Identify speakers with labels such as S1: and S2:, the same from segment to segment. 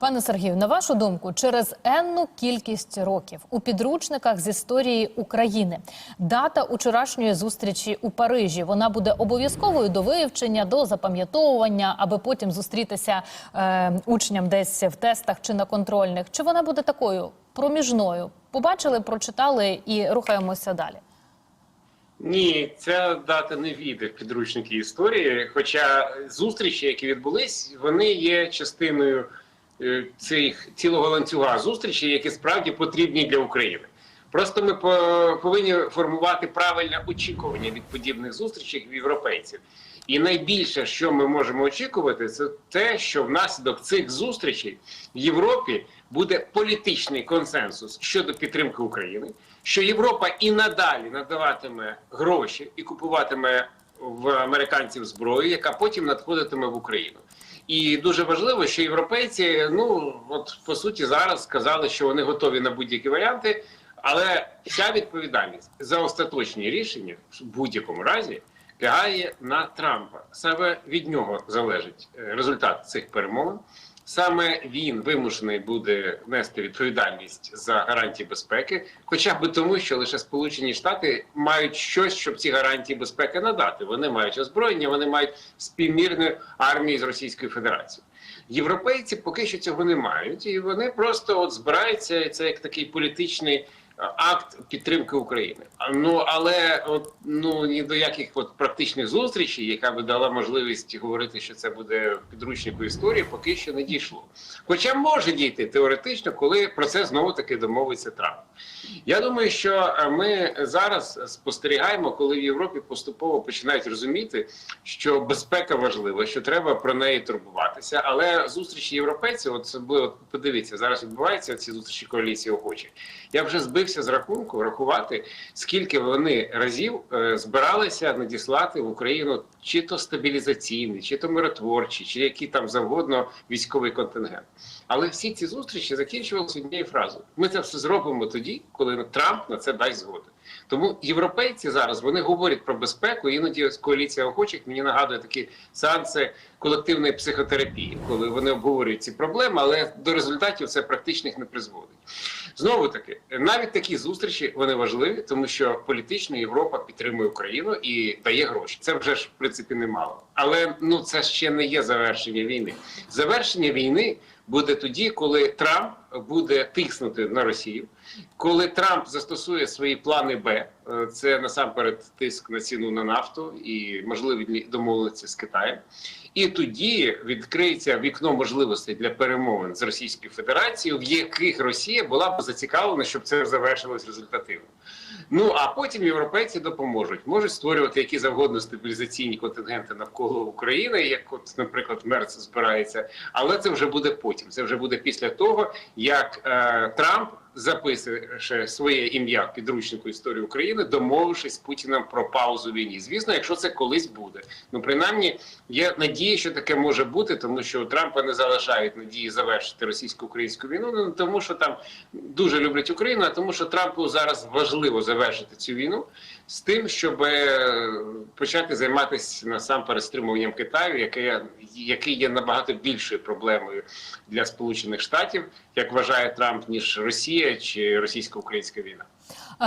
S1: Пане Сергію, на вашу думку, через енну кількість років у підручниках з історії України дата учорашньої зустрічі у Парижі вона буде обов'язковою до вивчення, до запам'ятовування, аби потім зустрітися е, учням десь в тестах чи на контрольних. Чи вона буде такою проміжною? Побачили, прочитали і рухаємося далі.
S2: Ні, ця дата не війде в підручники історії. Хоча зустрічі, які відбулись, вони є частиною цих цілого ланцюга зустрічей, які справді потрібні для України. Просто ми по- повинні формувати правильне очікування від подібних зустрічей в європейців. І найбільше, що ми можемо очікувати, це те, що внаслідок цих зустрічей в Європі буде політичний консенсус щодо підтримки України, що Європа і надалі надаватиме гроші і купуватиме в американців зброю, яка потім надходитиме в Україну. І дуже важливо, що європейці, ну от по суті, зараз сказали, що вони готові на будь-які варіанти, але вся відповідальність за остаточні рішення в будь-якому разі лягає на Трампа. Саме від нього залежить е, результат цих перемовин. Саме він вимушений буде нести відповідальність за гарантії безпеки, хоча б тому, що лише Сполучені Штати мають щось, щоб ці гарантії безпеки надати. Вони мають озброєння, вони мають співмірну армію з Російською Федерацією. Європейці поки що цього не мають, і вони просто от збираються. Це як такий політичний акт підтримки України. Ну але от ну ні до яких от практичних зустрічей, яка би дала можливість говорити, що це буде в підручнику історії, поки що не дійшло. Хоча може дійти теоретично, коли про це знову таки домовиться Трамп. Я думаю, що е, ми зараз спостерігаємо, коли в Європі поступово починають розуміти, що безпека важлива, що треба про неї турбуватися. Але зустрічі європейців, от особливо подивіться, зараз відбуваються ці зустрічі коаліції охочих. Я вже збився з рахунку рахувати, скільки вони разів е, збиралися надіслати в Україну чи то стабілізаційний, чи то миротворчий, чи який там завгодно військовий контингент. Але всі ці зустрічі закінчувалися однією фразою: ми це все зробимо тоді, коли Трамп на це дасть згоду. Тому європейці зараз вони говорять про безпеку. Іноді коаліція охочих мені нагадує такі сеанси колективної психотерапії, коли вони обговорюють ці проблеми, але до результатів це практичних не призводить. Знову таки, навіть такі зустрічі вони важливі, тому що політично Європа підтримує Україну і дає гроші. Це вже ж в принципі немало. Але ну це ще не є завершення війни. Завершення війни буде тоді, коли Трамп буде тиснути на Росію, коли Трамп застосує свої плани Б, е, це насамперед тиск на ціну на нафту і можливі домовленості з Китаєм. І тоді відкриється вікно можливостей для перемовин з Російською Федерацією, в яких Росія була б зацікавлена, щоб це завершилось результативно. Ну а потім європейці допоможуть, можуть створювати які завгодно стабілізаційні контингенти навколо України, як, от, наприклад, Мерц збирається. Але це вже буде потім. Це вже буде після того, як е, Трамп запише своє ім'я в підручнику історії України, домовившись з Путіним про паузу війні. Звісно, якщо це колись буде. Ну принаймні є надія, що таке може бути, тому що у Трампа не залишають надії завершити російсько-українську війну. Ну не тому, що там дуже люблять Україну, а тому, що Трампу зараз важливо завершити цю війну з тим, щоб е, почати займатися насамперед стримуванням Китаю, яке який є набагато більшою проблемою для Сполучених Штатів, як вважає Трамп, ніж Росія чи російсько-українська війна.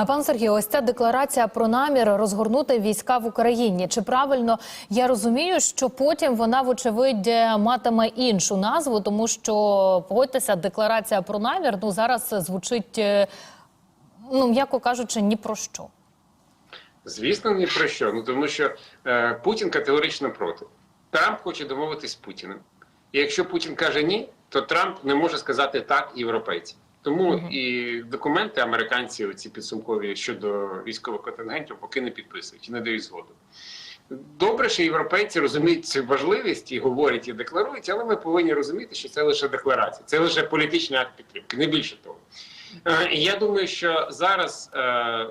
S1: Пан Сергій, ось ця декларація про намір розгорнути війська в Україні. Чи правильно я розумію, що потім вона, вочевидь, матиме іншу назву, тому що погодьтеся, декларація про намір ну зараз звучить, е, ну м'яко кажучи, ні про що.
S2: Звісно, ні про що. Ну тому що е, Путін категорично проти. Трамп хоче домовитись з Путіним. І якщо Путін каже ні, то Трамп не може сказати так європейцям. Тому
S1: Мгм.
S2: і документи американці, ці підсумкові щодо військових контингентів, поки не підписують і не дають згоду. Добре, що європейці розуміють цю важливість і говорять і декларують, але ми повинні розуміти, що це лише декларація, це лише політичний акт підтримки, не більше того. Е, Я думаю, що зараз е,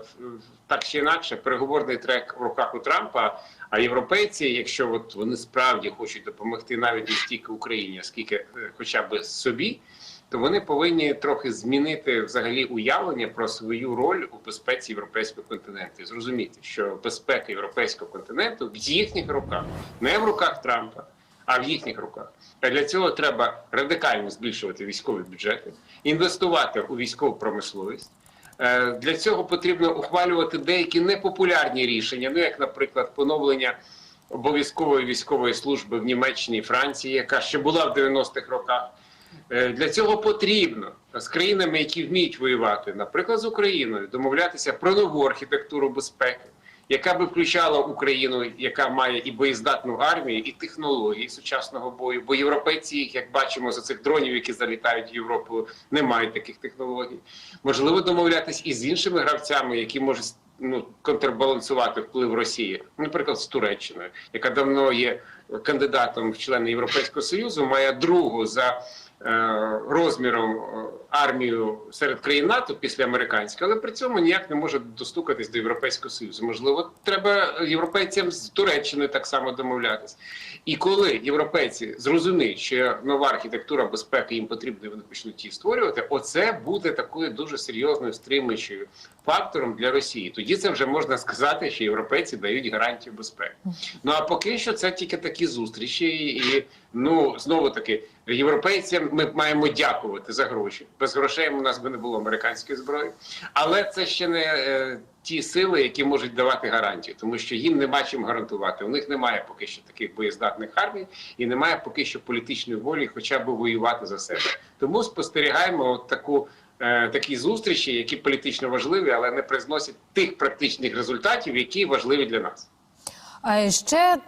S2: так чи інакше переговорний трек в руках у Трампа. А європейці, якщо от вони справді хочуть допомогти навіть не стільки Україні, скільки е, хоча б собі, то вони повинні трохи змінити взагалі уявлення про свою роль у безпеці європейського континенту. І Зрозуміти, що безпека європейського континенту в їхніх руках, не в руках Трампа, а в їхніх руках. А для цього треба радикально збільшувати військові бюджети, інвестувати у військову промисловість. Е, Для цього потрібно ухвалювати деякі непопулярні рішення, ну як, наприклад, поновлення обов'язкової військової служби в Німеччині і Франції, яка ще була в 90-х роках. Е, Для цього потрібно з країнами, які вміють воювати, наприклад, з Україною, домовлятися про нову архітектуру безпеки, яка би включала Україну, яка має і боєздатну армію, і технології сучасного бою. Бо європейці, як бачимо, з цих дронів, які залітають в Європу, не мають таких технологій. Можливо, домовлятись і з іншими гравцями, які можуть ну, контрбалансувати вплив Росії, наприклад, з Туреччиною, яка давно є кандидатом в члени Європейського союзу, має другу за розміром е, армію серед країн НАТО після американської, але при цьому ніяк не може достукатись до Європейського союзу. Можливо, треба європейцям з Туреччиною так само домовлятись. І коли європейці зрозуміють, що нова архітектура безпеки їм потрібна, вони почнуть її створювати, оце буде такою дуже серйозною стримуючою фактором для Росії. Тоді це вже можна сказати, що європейці дають гарантію безпеки. Ну а поки що це тільки такі зустрічі, і ну знову таки європейцям ми маємо дякувати за гроші. Без грошей у нас би не було американської зброї, але це ще не е, ті сили, які можуть давати гарантію, тому що їм нема чим гарантувати. У них немає поки що таких боєздатних армій і немає поки що політичної волі, хоча б воювати за себе. Тому спостерігаємо от таку. е, Такі зустрічі, які політично важливі, але не призносять тих практичних результатів, які важливі для нас.
S1: А ще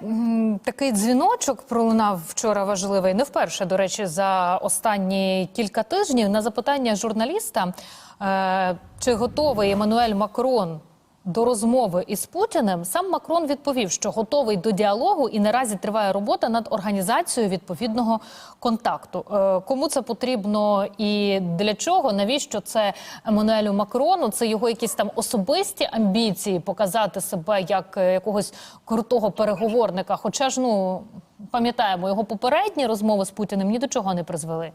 S1: такий дзвіночок пролунав вчора важливий, не вперше, до речі, за останні кілька тижнів. На запитання журналіста, е, чи готовий Еммануель Макрон до розмови із Путіним, сам Макрон відповів, що готовий до діалогу і наразі триває робота над організацією відповідного контакту. Е, кому це потрібно і для чого? Навіщо це Еммануелю Макрону? Це його якісь там особисті амбіції показати себе як е, якогось крутого переговорника. Хоча ж ну пам'ятаємо, його попередні розмови з Путіним ні до чого не призвели.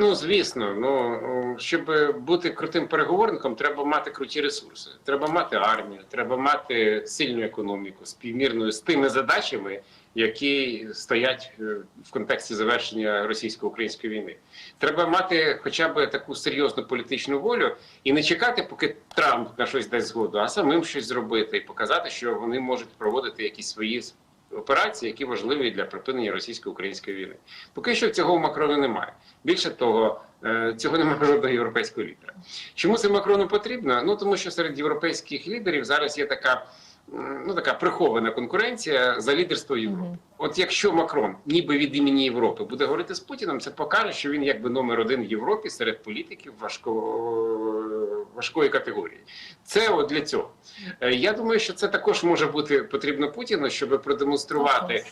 S2: Ну звісно, ну щоб бути крутим переговорником, треба мати круті ресурси. Треба мати армію, треба мати сильну економіку, співмірною з тими задачами, які стоять е, в контексті завершення російсько-української війни. Треба мати хоча б таку серйозну політичну волю і не чекати, поки Трамп на щось дасть згоду, а самим щось зробити і показати, що вони можуть проводити якісь свої операції, які важливі для припинення російсько-української війни. Поки що цього у Макрона немає. Більше того, е, цього немає жодного європейського лідера. Чому це Макрону потрібно? Ну тому що серед європейських лідерів зараз є така. Ну, така прихована конкуренція за лідерство Європи. От якщо Макрон, ніби від імені Європи, буде говорити з Путіним, це покаже, що він якби номер один в Європі серед політиків важкого, важкої категорії. Це от для цього. Е, Я думаю, що це також може бути потрібно Путіну, щоб продемонструвати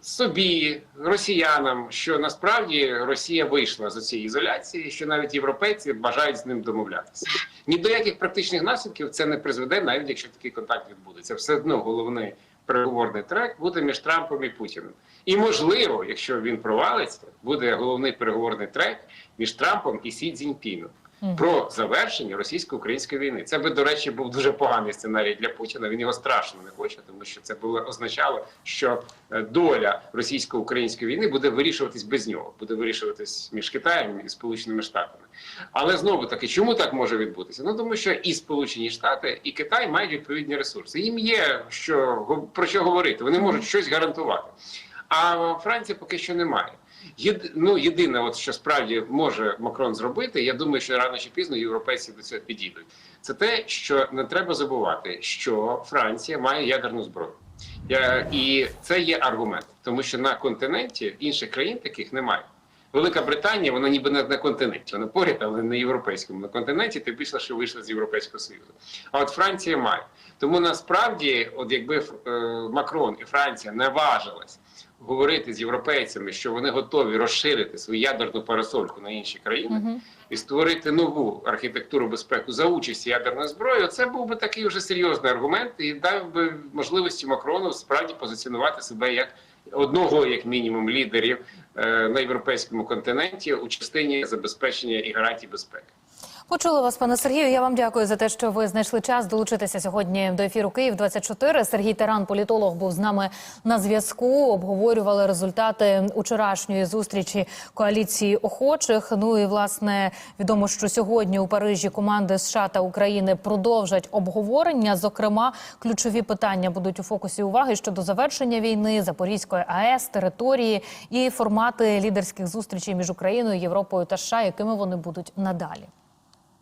S2: собі, росіянам, що насправді Росія вийшла з цієї ізоляції, що навіть європейці бажають з ним домовлятися. Ні до яких практичних наслідків це не призведе, навіть якщо такий контакт відбудеться. Все одно головний переговорний трек буде між Трампом і Путіним. І можливо, якщо він провалиться, буде головний переговорний трек між Трампом і Сі Цзіньпіном. Про завершення російсько-української війни це би, до речі, був дуже поганий сценарій для Путіна. Він його страшно не хоче, тому що це було означало, що е, доля російсько-української війни буде вирішуватись без нього, буде вирішуватись між Китаєм і Сполученими Штатами. Але знову таки, чому так може відбутися? Ну тому що і Сполучені Штати, і Китай мають відповідні ресурси. Їм є що про що говорити. Вони можуть щось гарантувати. А Франції поки що немає. Єд, ну, єдине, от що справді може Макрон зробити, я думаю, що рано чи пізно європейці до цього підійдуть. Це те, що не треба забувати, що Франція має ядерну зброю. Я, і це є аргумент, тому що на континенті інших країн таких немає. Велика Британія, вона ніби не на континенті, вона поряд, але не європейському. На континенті ти пішла, що вийшла з Європейського Союзу. А от Франція має. Тому насправді, от якби е, Макрон і Франція не важились говорити з європейцями, що вони готові розширити свою ядерну парасольку на інші країни і створити нову архітектуру безпеки за участі ядерної зброї, це був би такий вже серйозний аргумент і дав би можливості Макрону справді позиціонувати себе як одного, як мінімум, лідерів е, на європейському континенті у частині забезпечення і гарантій безпеки.
S1: Почула вас, пане Сергію. Я вам дякую за те, що ви знайшли час долучитися сьогодні до ефіру Київ 24 Сергій Таран, політолог, був з нами на зв'язку. Обговорювали результати учорашньої зустрічі коаліції охочих. Ну і власне відомо, що сьогодні у Парижі команди США та України продовжать обговорення. Зокрема, ключові питання будуть у фокусі уваги щодо завершення війни, Запорізької АЕС, території і формати лідерських зустрічей між Україною, Європою та США, якими вони будуть надалі.